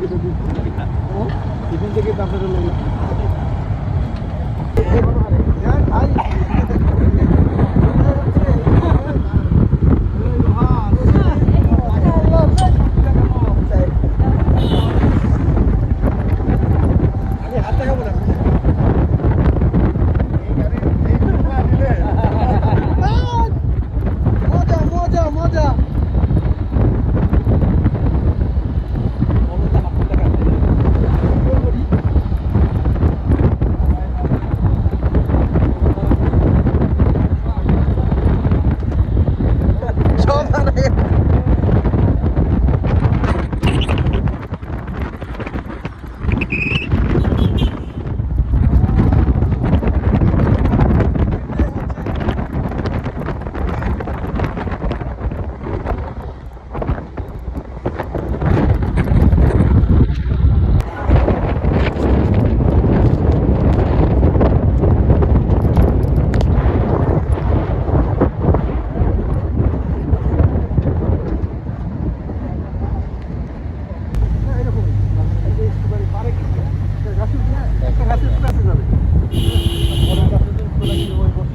Even the kids are not alone.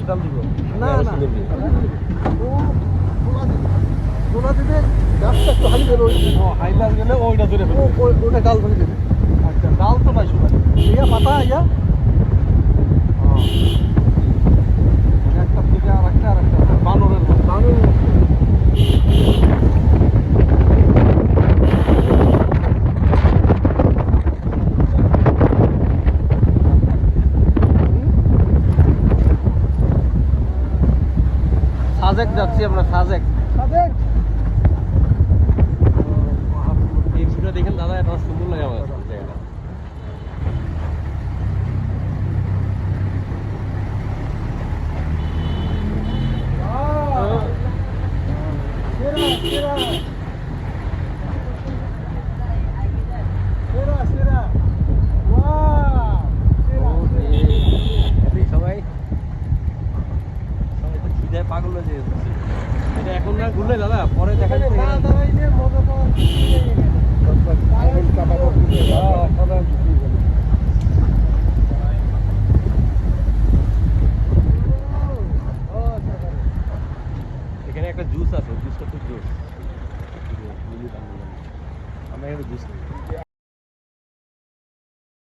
ডাল দিব? না না। গোলা দিবে। গোলা গাছটা একটু হালি ও হাইলার গেলে ওইটা ধরে ফেলবে। ওটা ডাল ধরে দেবে। আচ্ছা ডাল তো পাইছো ইয়া পাতা ইয়া। সাজেক যাচ্ছি আমরা সাজেক। সাজেক? দেখেন দাদা এটা সুন্দর লাগে আমার জায়গাটা। Yeah. না, ঘুরলে দাদা, পরে দেখেন এখানে একটা জুস আছে, জুসটা খুব জোস। আমরা এখানে জুস